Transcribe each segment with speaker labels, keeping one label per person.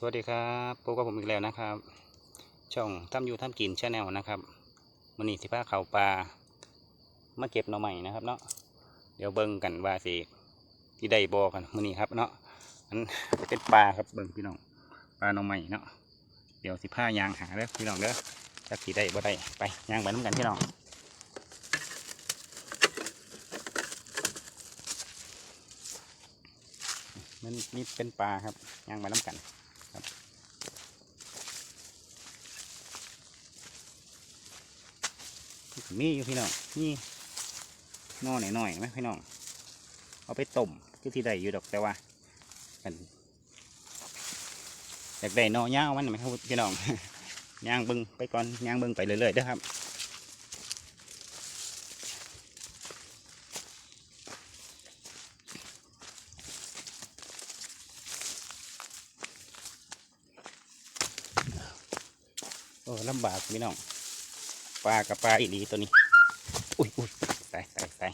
Speaker 1: สวัสดีครับพบกับผมอีกแล้วนะครับ ช่องทำยูทำกินชาแนลนะครับมันนี้สิพาเขาปลามาเก็บหน่อใหม่นะครับเนาะเดี๋ยวเบิ่งกันว่าสิที่ได้บอกันมันนี้ครับเนาะอันเป็นปลาครับเบิ่งพี่น้องปลาหน่อใหม่เนาะเดี๋ยวสิพายางหาเด้อพี่น้องเด้อจักสิได้บ่ได้ไปยางไปน้ำกันพี่น้องมันนี่เป็นปลาครับยางไปน้ำกัน มีอยู่พี่น้องนี่นอหน่อยหน่อยๆไหมพี่น้อง เอาไปต้มคือที่ใดอยู่ดอกแต่ว่ากันอยากได้นอยาวมันไหมครับพี่น้องย่างบึงไปก่อนย่างบึงไปเรื่อยๆด้อครับโอ้ลำบากพี่น้อง ปลากับปลาอีหลีตัวนี้ อุ้ยอุ้ยใส่ใส่ใส่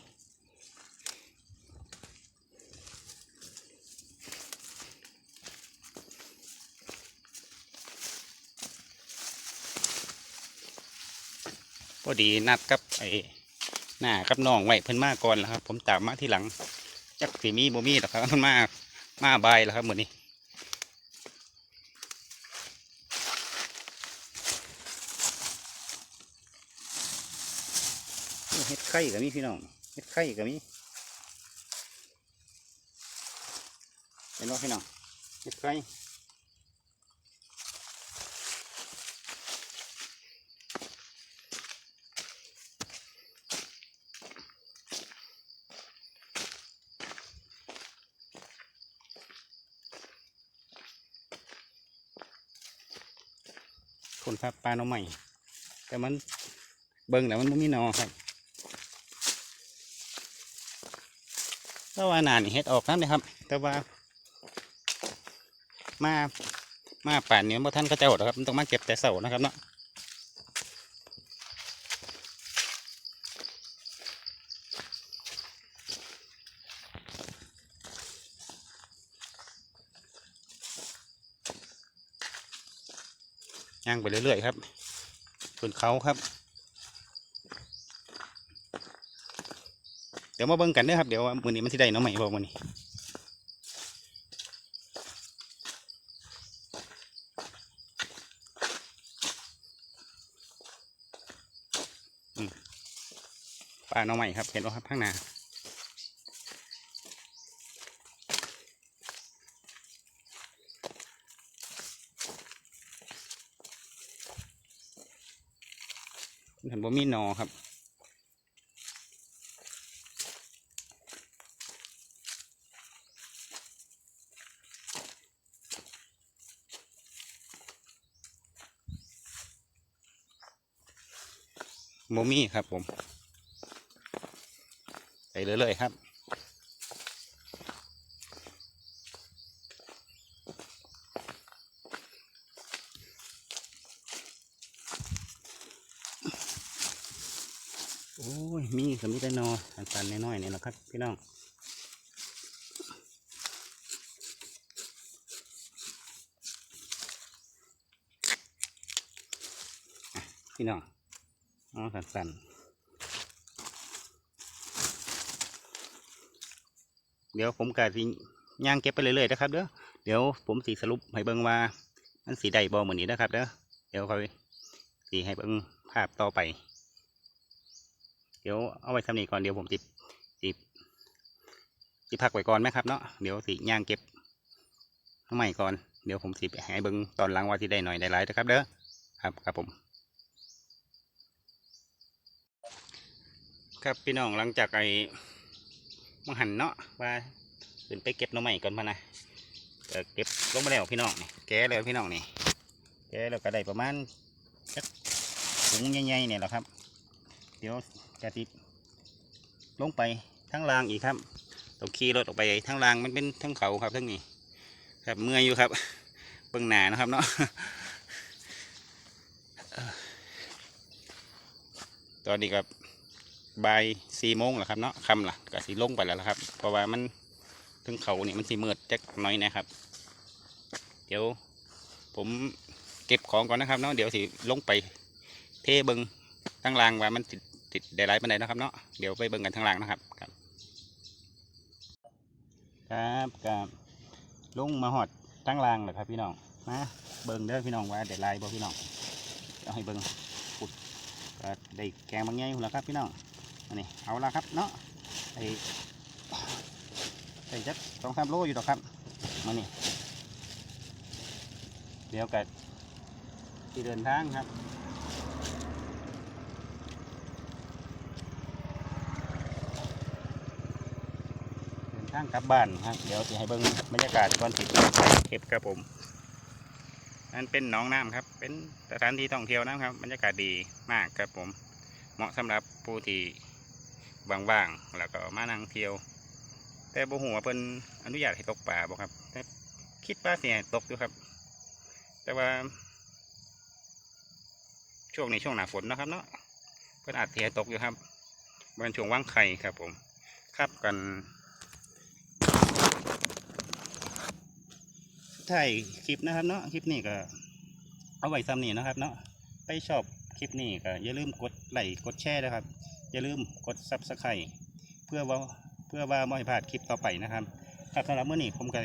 Speaker 1: พอดีนัดกับไอ้หน้ากับน้องไว้เพิ่นมาก่อนแล้วครับ ผมตามมาที่หลังจักสีมีบ่มีหรอกครับมันมามาบายแล้วครับหมดนี้ฮ็ดไข่ก็มีพี่น้องเฮ็ดไข่ก็มีเห็นบ่พี่น้องเฮ็ดไข่คนครับปลาหน่อใหม่แต่มันเบิ่งแล้วมันไม่มีนอครับ แต่ว่าหนานี่เฮ็ดออกครับนะครับ แต่ว่า มามาป่านนี้บ่อท่านก็จ้าหรอกครับมันต้องมาเก็บแต่เสานะครับเนาะย่างไปเรื่อยๆครับบนเขาครับ เดี๋ยวมาเบิ่งกันเด้อครับเดี๋ยวว่ามือนี้มันสิได้เนาะไหม่บอกมือนี้ปลาเนาะใหม่ครับเห็นว่าครับข้างหน้าเห็นบ่มีนอครับ โมมี่ครับผมไปเรื่อยๆครับ โอ้ย มีสมิตนอสันๆน้อยๆนี่แหละครับ พี่น้องพี่น้อง อ๋อสั่นๆ เดี๋ยวผมกะสิย่างเก็บไปเรื่อยๆนะครับเด้อ เดี๋ยวผมสีสรุปให้เบิ่งว่ามันสีใดบอเหมือนนี้นะครับเด้อ เดี๋ยวค่อยสีให้เบิ่งภาพต่อไป เดี๋ยวเอาไว้ทำนี้ก่อนเดี๋ยวผมติดติดติพักไว้ก่อนไหมครับเนาะ เดี๋ยวสีย่างเก็บทำใหม่ก่อน เดี๋ยวผมสีไปให้เบิ่งตอนหลังว่าสีได้หน่อยได้หลายนะครับเด้อ ครับครับผม ครับพี่น้องหลังจากไอ้มังหันเนาะว่าขึ้นไปเก็บหน่อไม้ก่อนพะนะเออเก็บลงมาแล้วพี่น้องนี่แกแล้วพี่น้องนี่แกแล้วก็ได้ประมาณสักถุงใหญ่ๆเนี่ยแหละครับ เดี๋ยวจะติดลงไปทั้งรางอีกครับต้องขี่รถออกไปทั้งรางมันเป็นทั้งเขาครับทั้งนี้ครับเมื่อยอยู่ครับเบิ่งหนานะครับเนาะตอนนี้ครับ บ่ายสี่โมงแล้วครับเนาะคำล่ะก็สีลงไปแล้วละครับ เพราะว่ามันถึงเขานี่มันสีมืดจักหน้อยนะครับ เดี๋ยวผมเก็บของก่อนนะครับเนาะเดี๋ยวสิลงไปเทเบิงทั้งรางว่ามันติดติดได้ไรปันใดนะครับเนาะเดี๋ยวไปเบิงกันทั้งรางนะครับครับ ครับกับลงมาหอดทั้งรางเลยครับพี่น้องมาเบิงเด้อพี่น้องว่าได้ไรบ่พี่น้องเอาให้เบิงปุดได้แกงบางแง่อยู่แล้วครับพี่น้อง นนี้เอาละครับเนาะไอ้ใส่จักสองสามโลอยู่ดอกครับมานี่เดี๋ยวกัที่เดินทางครับเดินทางกลับบ้านครับเดี๋ยวจะให้เบิ่งบรรยากาศก่อนสิดเก็บครับผมนั่นเป็นหนองน้ำครับ เป็นสถานที่ท่องเที่ยวนะครับบรรยากาศดีมากครับผม เหมาะสำหรับผู้ที่ ว่างๆแล้วก็มานั่งเที่ยว แต่บ่หัวเพิ่นอนุญาตให้ตกป่าบ่ครับ แต่คิดว่าเสียตกอยู่ครับ แต่ว่า ช่วงนี้ช่วงหน้าฝนนะครับเนาะเพิ่นอาจเสียตกอยู่ครับเป็นช่วงว่างไข่ครับผมครับกันถ่ายคลิปนะครับเนาะคลิปนี้ก็เอาไว้ซ้ำนี่นะครับเนาะไปชอบคลิปนี้ก็อย่าลืมกดไลค์กดแชร์นะครับ อย่าลืมกดซับสไครต์เพื่อว่าเพื่อว่าไม่พลาดคลิปต่อไปนะครับครับสำหรับมื้อนี้ผมก็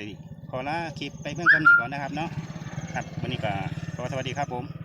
Speaker 1: ขอลาคลิปไปเพื่อนกันนี้ก่อนนะครับเนาะครับวันนี้ก็ขอสวัสดีครับผม